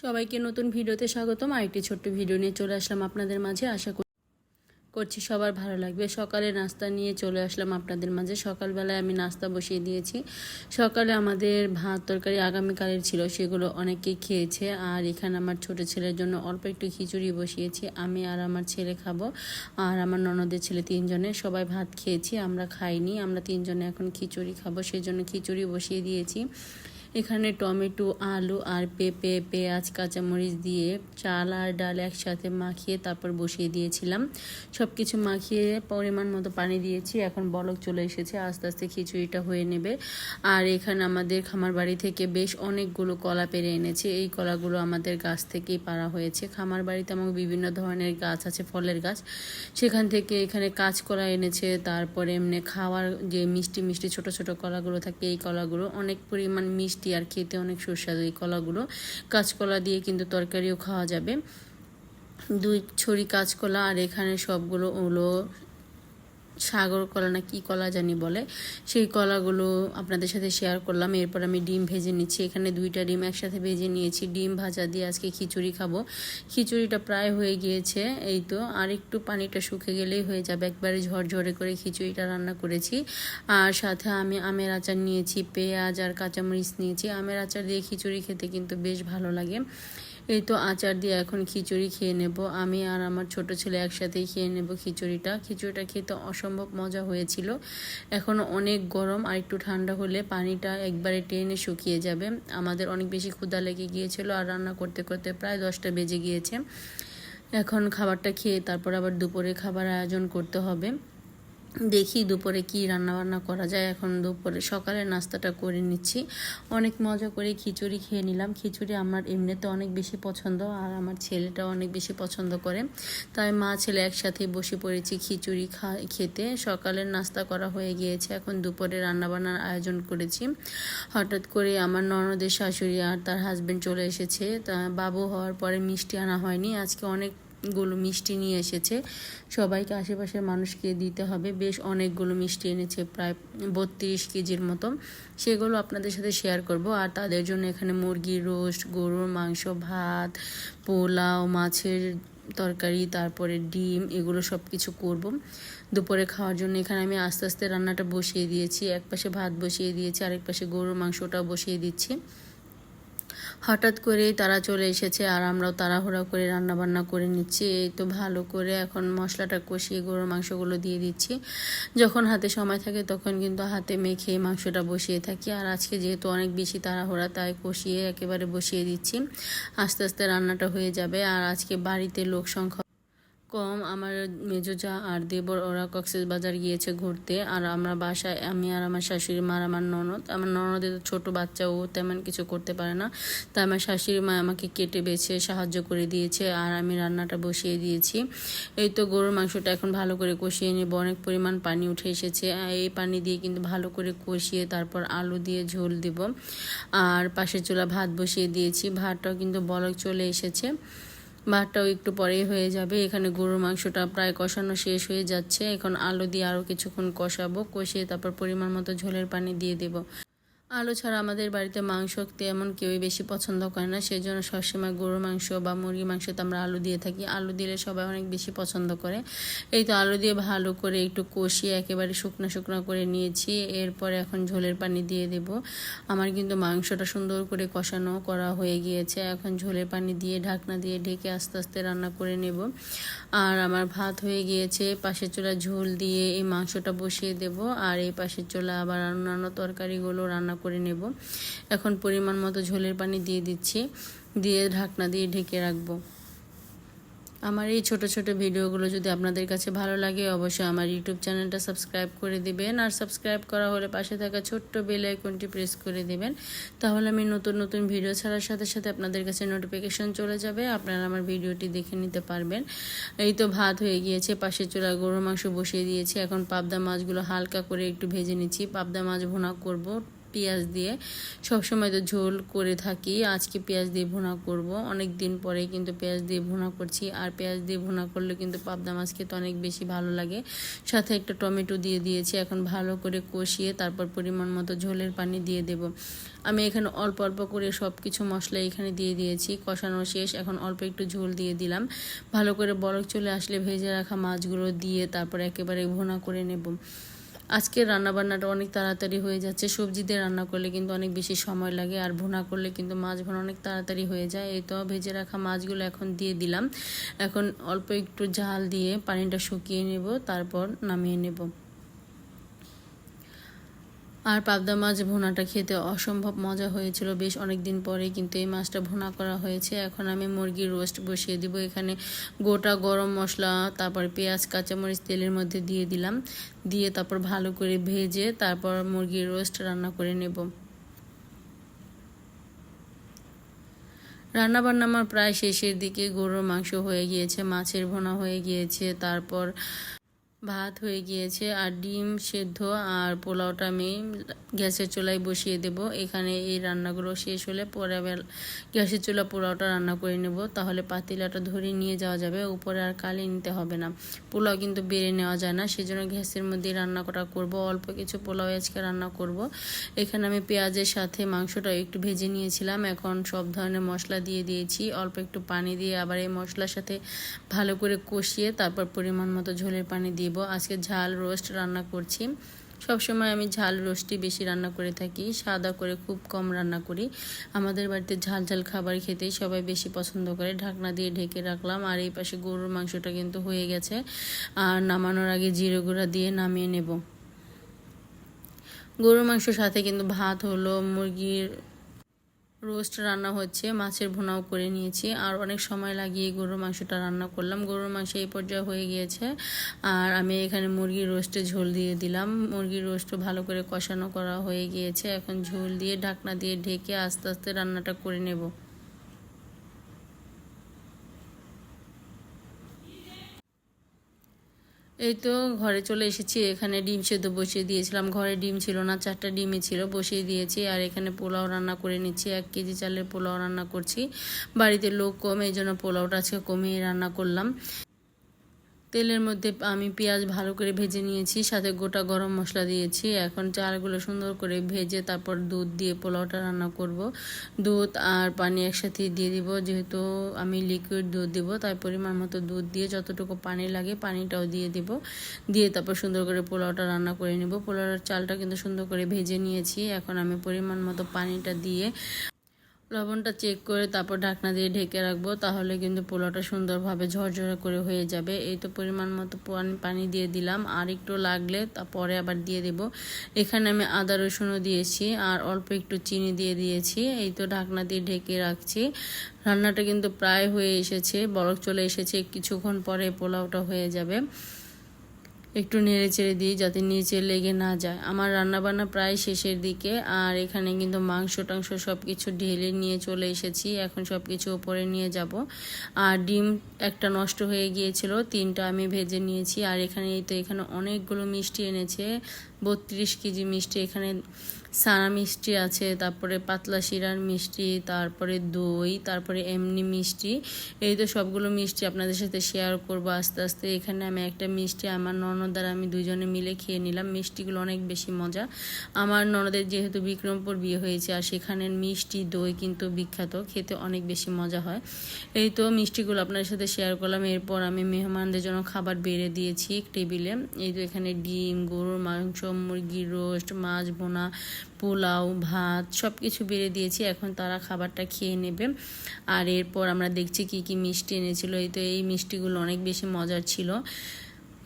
সবাইকে নতুন ভিডিওতে স্বাগতম। আরেকটি ছোট্ট ভিডিও নিয়ে চলে আসলাম আপনাদের মাঝে। আশা কর- করছি সবার ভালো লাগবে। সকালে নাস্তা নিয়ে চলে আসলাম আপনাদের মাঝে। সকালবেলায় আমি নাস্তা বসিয়ে দিয়েছি। সকালে আমাদের ভাত তরকারি আগামীকালের ছিল, সেগুলো অনেকেই খেয়েছে। আর এখানে আমার ছোট ছেলের জন্য অল্প একটু খিচুড়ি বসিয়েছি। আমি আর আমার ছেলে খাব। আর আমার ননদের ছেলে তিনজনে সবাই ভাত খেয়েছি, আমরা খাইনি। আমরা তিনজনে এখন খিচুড়ি খাব। সেই জন্য খিচুড়ি বসিয়ে দিয়েছি। এখানে টমেটো, আলু আর পেঁপে, পেঁয়াজ, কাঁচামরিচ দিয়ে চাল আর ডাল একসাথে মাখিয়ে তারপর বসিয়ে দিয়েছিলাম। সব কিছু মাখিয়ে পরিমাণ মতো পানি দিয়েছি। এখন বলক চলে এসেছে। আস্তে আস্তে খিচুড়িটা হয়ে নেবে। আর এখানে আমাদের খামার বাড়ি থেকে বেশ অনেকগুলো কলা পেরে এনেছে। এই কলাগুলো আমাদের গাছ থেকেই পাড়া হয়েছে। খামার বাড়িতে আমার বিভিন্ন ধরনের গাছ আছে, ফলের গাছ। সেখান থেকে এখানে কাঁচকলা এনেছে। তারপরে এমনি খাওয়ার যে মিষ্টি মিষ্টি ছোট ছোট কলাগুলো থাকে, এই কলাগুলো অনেক পরিমাণ মিষ্টি আর খেতে অনেক সুস্বাদু এই কলাগুলো। কাঁচকলা দিয়ে কিন্তু তরকারিও খাওয়া যাবে। দুই ছড়ি কাঁচকলা আর এখানে সবগুলো হলো সাগর কলা না কি কলা জানি বলে, সেই কলাগুলো আপনাদের সাথে শেয়ার করলাম। এরপর আমি ডিম ভেজে নিচ্ছি। এখানে দুইটা ডিম একসাথে ভেজে নিয়েছি। ডিম ভাজা দিয়ে আজকে খিচুড়ি খাব। খিচুড়িটা প্রায় হয়ে গিয়েছে, এই তো। আর একটু পানিটা শুকে গেলেই হয়ে যাবে। একবারে ঝরঝরে করে খিচুড়িটা রান্না করেছি। আর সাথে আমি আমের আচার নিয়েছি, পেঁয়াজ আর কাঁচামরিচ নিয়েছি। আমের আচার দিয়ে খিচুড়ি খেতে কিন্তু বেশ ভালো লাগে। এই তো আচার দিয়ে এখন খিচুড়ি খেয়ে নেব। আমি আর আমার ছোট ছেলে একসাথেই খেয়ে নেব খিচুড়িটা। খিচুড়িটা খেতে অসম্ভব মজা হয়েছিল। এখনও অনেক গরম আর একটু ঠান্ডা হলে পানিটা একবারে টেনে শুকিয়ে যাবে। আমাদের অনেক বেশি ক্ষুধা লেগে গিয়েছিল আর রান্না করতে করতে প্রায় দশটা বেজে গিয়েছে। এখন খাবারটা খেয়ে তারপর আবার দুপুরে খাবার আয়োজন করতে হবে। দেখি দুপুরে কি রান্না বান্না করা যায়। এখন দুপুরে সকালে নাস্তাটা করে নিচ্ছি। অনেক মজা করে খিচুড়ি খেয়ে নিলাম। খিচুড়ি আমার এমনিতে অনেক বেশি পছন্দ আর আমার ছেলেটাও অনেক বেশি পছন্দ করে। তাই মা ছেলে একসাথে বসে পড়েছি খিচুড়ি খা, খেতে। সকালের নাস্তা করা হয়ে গিয়েছে। এখন দুপুরে রান্না বান্নার আয়োজন করেছি। হঠাৎ করে আমার ননদের শাশুড়ি আর তার হাজব্যান্ড চলে এসেছে। তা বাবু হওয়ার পরে মিষ্টি আনা হয়নি। আজকে অনেক গুলো মিষ্টি নিয়ে এসেছে। সবাইকে আশেপাশের মানুষকে দিতে হবে। বেশ অনেকগুলো মিষ্টি এনেছে, প্রায় বত্রিশ কেজির মতো। সেগুলো আপনাদের সাথে শেয়ার করব। আর তাদের জন্য এখানে মুরগির রোস্ট গরুর মাংস, ভাত, পোলাও, মাছের তরকারি, তারপরে ডিম, এগুলো সব কিছু করব। দুপুরে খাওয়ার জন্য এখানে আমি আস্তে আস্তে রান্নাটা বসিয়ে দিয়েছি। এক পাশে ভাত বসিয়ে দিয়েছি আরেক পাশে গরুর মাংসটাও বসিয়ে দিচ্ছি। হঠাৎ করেই তারা চলে এসেছে আর আমরাও তাড়াহুড়া করে রান্নাবান্না করে নিচ্ছি। এই তো ভালো করে এখন মশলাটা কষিয়ে গরুর মাংসগুলো দিয়ে দিচ্ছি। যখন হাতে সময় থাকে তখন কিন্তু হাতে মেখে মাংসটা বসিয়ে থাকি। আর আজকে যেহেতু অনেক বেশি তাড়াহুড়া, তাই কষিয়ে একেবারে বসিয়ে দিচ্ছি। আস্তে আস্তে রান্নাটা হয়ে যাবে। আর আজকে বাড়িতে লোক সংখ্যা কম আমার মেজোজা আর দেবর, ওরা কক্সেস বাজার গিয়েছে ঘুরতে। আর আমরা বাসায়, আমি আর আমার শাশুড়ি মা আর আমার ননদ, আমার ননদের ছোটো বাচ্চা, ও তেমন কিছু করতে পারে না। তাই আমার শাশুড়ি মা আমাকে কেটে বেছে, সাহায্য করে দিয়েছে, আর আমি রান্নাটা বসিয়ে দিয়েছি। এই তো গরুর মাংসটা এখন ভালো করে কষিয়ে নেব। অনেক পরিমাণ পানি উঠে এসেছে। এই পানি দিয়ে কিন্তু ভালো করে কষিয়ে তারপর আলু দিয়ে ঝোল দেব। আর পাশের চুলা ভাত বসিয়ে দিয়েছি। ভাতটাও কিন্তু বলক চলে এসেছে। ভাতটাও একটু পরেই হয়ে যাবে। এখানে গরুর মাংসটা প্রায় কষানো শেষ হয়ে যাচ্ছে। এখন আলু দিয়ে আরও কিছুক্ষণ কষাবো। কষিয়ে তারপর পরিমাণ মতো ঝোলের পানি দিয়ে দেবো। আলু ছাড়া আমাদের বাড়িতে মাংস তেমন কেউই বেশি পছন্দ করে না। সেই জন্য সবসময় গরুর মাংস বা মুরগি মাংসতে আমরা আলু দিয়ে থাকি। আলু দিলে সবাই অনেক বেশি পছন্দ করে। এই তো আলু দিয়ে ভালো করে একটু কষিয়ে একেবারে শুকনো শুকনো করে নিয়েছি। এরপরে এখন ঝোলের পানি দিয়ে দেব। আমার কিন্তু মাংসটা সুন্দর করে কষানো করা হয়ে গিয়েছে। এখন ঝোলের পানি দিয়ে ঢাকনা দিয়ে ঢেকে আস্তে আস্তে রান্না করে নেব। আর আমার ভাত হয়ে গিয়েছে। পাশের চোলা ঝোল দিয়ে এই মাংসটা বসিয়ে দেব। আর এই পাশের চোলা আবার অন্যান্য তরকারিগুলো রান্না করে নেব। এখন পরিমাণ মতো ঝোলের পানি দিয়ে দিচ্ছি। দিয়ে ঢাকনা দিয়ে ঢেকে রাখব। আমার এই ছোট ছোট ভিডিওগুলো যদি আপনাদের কাছে ভালো লাগে, অবশ্যই আমার ইউটিউব চ্যানেলটা সাবস্ক্রাইব করে দিবেন। আর সাবস্ক্রাইব করা হলে পাশে থাকা ছোট্ট বেল আইকনটি প্রেস করে দিবেন। তাহলে আমি নতুন নতুন ভিডিও ছাড়ার সাথে সাথে আপনাদের কাছে নোটিফিকেশন চলে যাবে। আপনারা আমার ভিডিওটি দেখে নিতে পারবেন। এই তো ভাত হয়ে গিয়েছে। পাশে চোলা গরুর মাংস বসিয়ে দিয়েছি। এখন পাবদা মাছগুলো হালকা করে একটু ভেজে নিচ্ছি। পাবদা মাছ ভুনা করব। পেঁয়াজ দিয়ে সবসময় তো ঝোল করে থাকি। আজকে পেঁয়াজ দিয়ে ভুনা করব। অনেক দিন পরে কিন্তু পেঁয়াজ দিয়ে ভুনা করছি। আর পেঁয়াজ দিয়ে ভুনা করলে কিন্তু পাবদা মাছ খেতে অনেক বেশি ভালো লাগে। সাথে একটা টমেটো দিয়ে দিয়েছি। এখন ভালো করে কষিয়ে তারপর পরিমাণ মতো ঝোলের পানি দিয়ে দেব। আমি এখানে অল্প অল্প করে সব কিছু মশলা এখানে দিয়ে দিয়েছি। কষানো শেষ। এখন অল্প একটু ঝোল দিয়ে দিলাম। ভালো করে বরফ চলে আসলে ভেজে রাখা মাছগুলো দিয়ে তারপর একেবারে ভুনা করে নেব। আজকে রান্নাবান্নাটা অনেক তাড়াতাড়ি হয়ে যাচ্ছে। সবজি দিয়ে রান্না করলে কিন্তু অনেক বেশি সময় লাগে আর ভোনা করলে কিন্তু মাছ ভুনা অনেক তাড়াতাড়ি হয়ে যায়। এই তো ভেজে রাখা মাছগুলো এখন দিয়ে দিলাম। এখন অল্প একটু জাল দিয়ে পানিটা শুকিয়ে নেব, তারপর নামিয়ে নেব। আর পাবদা মাছ ভুনাটা খেতে অসম্ভব মজা হয়েছিল বেশ অনেক দিন পরে কিন্তু এই মাছটা ভুনা করা হয়েছে। এখন আমি মুরগির রোস্ট বসিয়ে দিব। এখানে গোটা গরম মশলা, তারপর পেঁয়াজ, কাঁচামরিচ তেলের মধ্যে দিয়ে দিলাম। দিয়ে তারপর ভালো করে ভেজে তারপর মুরগির রোস্ট রান্না করে নেব। রান্নাবান্না আমার প্রায় শেষের দিকে। গরুর মাংস হয়ে গিয়েছে, মাছের ভোনা হয়ে গিয়েছে। তারপর ভাত হয়ে গিয়েছে আর ডিম সেদ্ধ আর পোলাওটা আমি গ্যাসের চুলায় বসিয়ে দেব। এখানে এই রান্নাগুলো শেষ হলে পরে গ্যাসের চুলা পোলাওটা রান্না করে নেব। তাহলে পাতিলাটা ধরে নিয়ে যাওয়া যাবে, উপরে আর কালি নিতে হবে না। পোলাও কিন্তু বেড়ে নেওয়া যায় না, সেজন্য গ্যাসের মধ্যে রান্না করা করব। অল্প কিছু পোলাও আজকে রান্না করব। এখানে আমি পেঁয়াজের সাথে মাংসটা একটু ভেজে নিয়েছিলাম। এখন সব ধরনের মশলা দিয়ে দিয়েছি। অল্প একটু পানি দিয়ে আবার এই মশলার সাথে ভালো করে কষিয়ে তারপর পরিমাণ মতো ঝোলের পানি দিয়ে দিব। আজকে ঝাল রোস্ট রান্না করছি। সবসময় আমি ঝাল রোস্টই বেশি রান্না করে থাকি। সাদা করে খুব কম রান্না করি। আমাদের বাড়িতে ঝাল ঝাল খাবার খেতেই সবাই বেশি পছন্দ করে। ঢাকনা দিয়ে ঢেকে রাখলাম। আর এই পাশে গরুর মাংসটা কিন্তু হয়ে গেছে। আর নামানোর আগে জিরে গুঁড়া দিয়ে নামিয়ে নেব। গরুর মাংসর সাথে কিন্তু ভাত হলো, মুরগির রোস্ট রান্না হচ্ছে, মাছের ভুনাও করে নিয়েছি। আর অনেক সময় লাগিয়ে গরুর মাংসটা রান্না করলাম। গরুর মাংস এই পর্যায়ে হয়ে গিয়েছে। আর আমি এখানে মুরগির রোস্টে ঝোল দিয়ে দিলাম। মুরগির রোস্ট ভালো করে কষানো করা হয়ে গিয়েছে। এখন ঝোল দিয়ে ঢাকনা দিয়ে ঢেকে আস্তে আস্তে রান্নাটা করে নেব। এই তো ঘরে চলে এসেছি, এখানে ডিম সেদ্ধ বসিয়ে দিয়েছিলাম। ঘরে ডিম ছিল না, চারটা ডিমই ছিল, বসিয়ে দিয়েছি। আর এখানে পোলাও রান্না করে নিচ্ছি, এক কেজি চালের পোলাও রান্না করছি। বাড়িতে লোক কম, এই জন্য পোলাওটা আজকে কমিয়ে রান্না করলাম। তেলের মধ্যে আমি পেঁয়াজ ভালো করে ভেজে নিয়েছি, সাথে গোটা গরম মশলা দিয়েছি। এখন চালগুলো সুন্দর করে ভেজে তারপর দুধ দিয়ে পোলাওটা রান্না করব। দুধ আর পানি একসাথে দিয়ে দিব, যেহেতু আমি লিকুইড দুধ দিব, তাই পরিমাণ মতো দুধ দিয়ে যতটুকু পানি লাগে পানিটাও দিয়ে দিব। দিয়ে তারপর সুন্দর করে পোলাওটা রান্না করে নেব। পোলাওটার চালটা কিন্তু সুন্দর করে ভেজে নিয়েছি। এখন আমি পরিমাণ মতো পানিটা দিয়ে লবণটা চেক করে তারপর ঢাকনা দিয়ে ঢেকে রাখব, তাহলে কিন্তু পোলাওটা সুন্দরভাবে ঝরঝরে করে হয়ে যাবে। এই তো পরিমাণ মতো পানি দিয়ে দিলাম। আর একটু লাগলে তারপরে আবার দিয়ে দেব। এখানে আমি আদা রসুনও দিয়েছি আর অল্প একটু চিনি দিয়ে দিয়েছি। এই তো ঢাকনা দিয়ে ঢেকে রাখছি। রান্নাটা কিন্তু প্রায় হয়ে এসেছে, বরফ চলে এসেছে। কিছুক্ষণ পরে পোলাওটা হয়ে যাবে। একটু নেড়ে চেড়ে দিই যাতে নিচে লেগে না যায়। আমার রান্নাবান্না প্রায় শেষের দিকে আর এখানে কিন্তু মাংস টাংস সব কিছু ঢেলে নিয়ে চলে এসেছি। এখন সব কিছু ওপরে নিয়ে যাব। আর ডিম একটা নষ্ট হয়ে গিয়েছিল, তিনটা আমি ভেজে নিয়েছি। আর এখানে এই তো এখানে অনেকগুলো মিষ্টি এনেছে। বত্রিশ কেজি মিষ্টি, এখানে সানা মিষ্টি আছে, তারপরে পাতলা শিরার মিষ্টি, তারপরে দই, তারপরে এমনি মিষ্টি। এই তো সবগুলো মিষ্টি আপনাদের সাথে শেয়ার করব আস্তে আস্তে। এখানে আমি একটা মিষ্টি, আমার ননদার আমি দুজনে মিলে খেয়ে নিলাম। মিষ্টিগুলো অনেক বেশি মজা। আমার ননদের যেহেতু বিক্রমপুর বিয়ে হয়েছে, আর সেখানের মিষ্টি, দই কিন্তু বিখ্যাত, খেতে অনেক বেশি মজা হয়। এই তো মিষ্টিগুলো আপনাদের সাথে শেয়ার করলাম। এরপর আমি মেহমানদের জন্য খাবার বেড়ে দিয়েছি টেবিলে। এই তো এখানে ডিম, গরুর মাংস মুরগির রোস্ট, মাছ বোনা পোলাও, ভাত সব কিছু বেড়ে দিয়েছি। এখন তারা খাবারটা খেয়ে নেবে। আর এরপর আমরা দেখছি কি কি মিষ্টি এনেছিল। এই তো এই মিষ্টিগুলো অনেক বেশি মজার ছিল।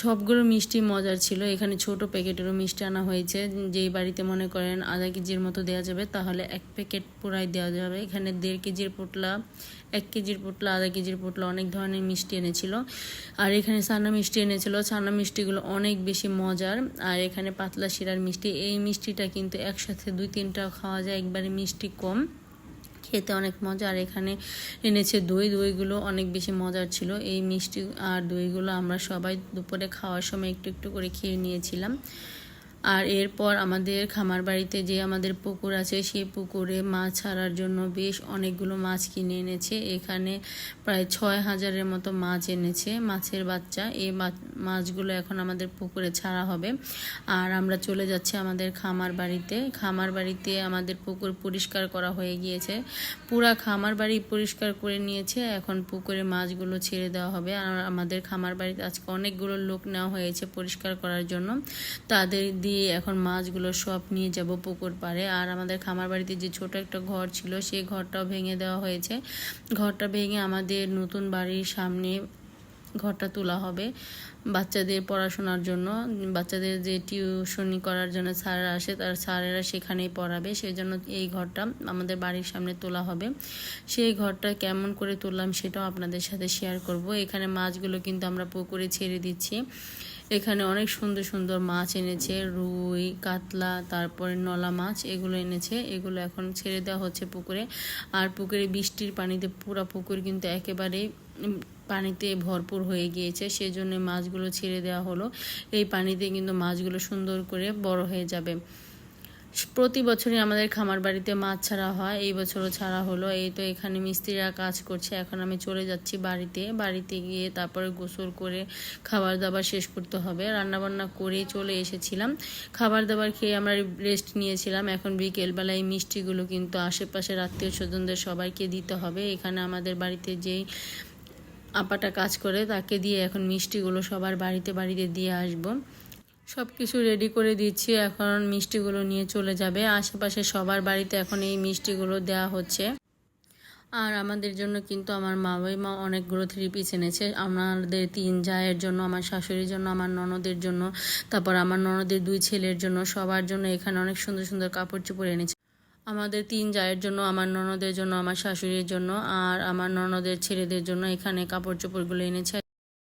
সবগুলো মিষ্টি মজার ছিল। এখানে ছোট প্যাকেটেরও মিষ্টি আনা হয়েছে। যেই বাড়িতে মনে করেন আধা কেজির মতো দেওয়া যাবে, তাহলে এক প্যাকেট পুরাই দেওয়া যাবে। এখানে দেড় কেজির পোটলা, এক কেজির পোটলা, আধা কেজির পোটলা অনেক ধরনের মিষ্টি এনেছিল। আর এখানে ছানা মিষ্টি এনেছিল। ছানা মিষ্টিগুলো অনেক বেশি মজার। আর এখানে পাতলা শিরার মিষ্টি, এই মিষ্টিটা কিন্তু একসাথে দুই তিনটা খাওয়া যায়, একবারে মিষ্টি কম। খেতে অনেক মজা। আর এখানে এনেছে দই। দইগুলো অনেক বেশি মজার ছিল। এই মিষ্টি আর দইগুলো আমরা সবাই দুপুরে খাওয়ার সময় একটু একটু করে খেয়ে নিয়েছিলাম। আর এরপর আমাদের খামার বাড়িতে যে আমাদের পুকুর আছে, সেই পুকুরে মাছ ছাড়ার জন্য বেশ অনেকগুলো মাছ কিনে এনেছে। এখানে প্রায় ছয় হাজারের মতো মাছ এনেছে। মাছের বাচ্চা, এই মাছগুলো এখন আমাদের পুকুরে ছাড়া হবে। আর আমরা চলে যাচ্ছি আমাদের খামার বাড়িতে। খামার বাড়িতে আমাদের পুকুর পরিষ্কার করা হয়ে গিয়েছে। পুরা খামার বাড়ি পরিষ্কার করে নিয়েছে। এখন পুকুরে মাছগুলো ছেড়ে দেওয়া হবে। আর আমাদের খামার বাড়িতে আজকে অনেকগুলো লোক নেওয়া হয়েছে পরিষ্কার করার জন্য। তাদের দিয়ে এখন মাছগুলো সব নিয়ে যাব পুকুর পাড়ে। আর আমাদের খামার বাড়িতে যে ছোট একটা ঘর ছিল, সেই ঘরটাও ভেঙে দেওয়া হয়েছে। ঘরটা ভেঙে আমাদের নতুন বাড়ির সামনে ঘরটা তোলা হবে বাচ্চাদের পড়াশোনার জন্য। বাচ্চাদের যে টিউশনি করার জন্য স্যাররা আসে, তার স্যারেরা সেখানেই পড়াবে। সেই জন্য এই ঘরটা আমাদের বাড়ির সামনে তোলা হবে। সেই ঘরটা কেমন করে তুললাম সেটাও আপনাদের সাথে শেয়ার করব। এখানে মাছগুলো কিন্তু আমরা পুকুরে ছেড়ে দিচ্ছি। এখানে অনেক সুন্দর সুন্দর মাছ এনেছে, রুই, কাতলা, তারপরে নলা মাছ, এগুলো এনেছে। এগুলো এখন ছেড়ে দেওয়া হচ্ছে পুকুরে। আর পুকুরে বৃষ্টির পানিতে, পুরা পুকুর কিন্তু একেবারে পানিতে ভরপুর হয়ে গিয়েছে। সেজন্য মাছগুলো ছেড়ে দেওয়া হলো। এই পানিতে কিন্তু মাছগুলো সুন্দর করে বড় হয়ে যাবে। প্রতি বছরই আমাদের খামার বাড়িতে মাছ ছাড়া হয়। এই বছরও ছাড়া হলো। এই তো এখানে মিস্ত্রিরা কাজ করছে। এখন আমি চলে যাচ্ছি বাড়িতে। বাড়িতে গিয়ে তারপরে গোসল করে খাবার দাবার শেষ করতে হবে। রান্নাবান্না করে চলে এসেছিলাম। খাবার দাবার খেয়ে আমরা রেস্ট নিয়েছিলাম। এখন বিকেলবেলা এই মিষ্টিগুলো কিন্তু আশেপাশের আত্মীয় স্বজনদের সবাইকে দিতে হবে। এখানে আমাদের বাড়িতে যেই আপাটা কাজ করে, তাকে দিয়ে এখন মিষ্টিগুলো সবার বাড়িতে বাড়িতে দিয়ে আসব। সব কিছু রেডি করে দিচ্ছি। এখন মিষ্টিগুলো নিয়ে চলে যাবে। আশেপাশে সবার বাড়িতে এখন এই মিষ্টিগুলো দেওয়া হচ্ছে। আর আমাদের জন্য কিন্তু আমার মা মা অনেকগুলো থ্রি পিস এনেছে। আমাদের তিন জায়ের জন্য, আমার শাশুড়ির জন্য, আমার ননদের জন্য, তারপর আমার ননদের দুই ছেলের জন্য, সবার জন্য এখানে অনেক সুন্দর সুন্দর কাপড় চোপড় এনেছে। আমাদের তিন জায়ের জন্য, আমার ননদের জন্য, আমার শাশুড়ির জন্য, আর আমার ননদের ছেলেদের জন্য এখানে কাপড় চোপড়গুলো এনেছে।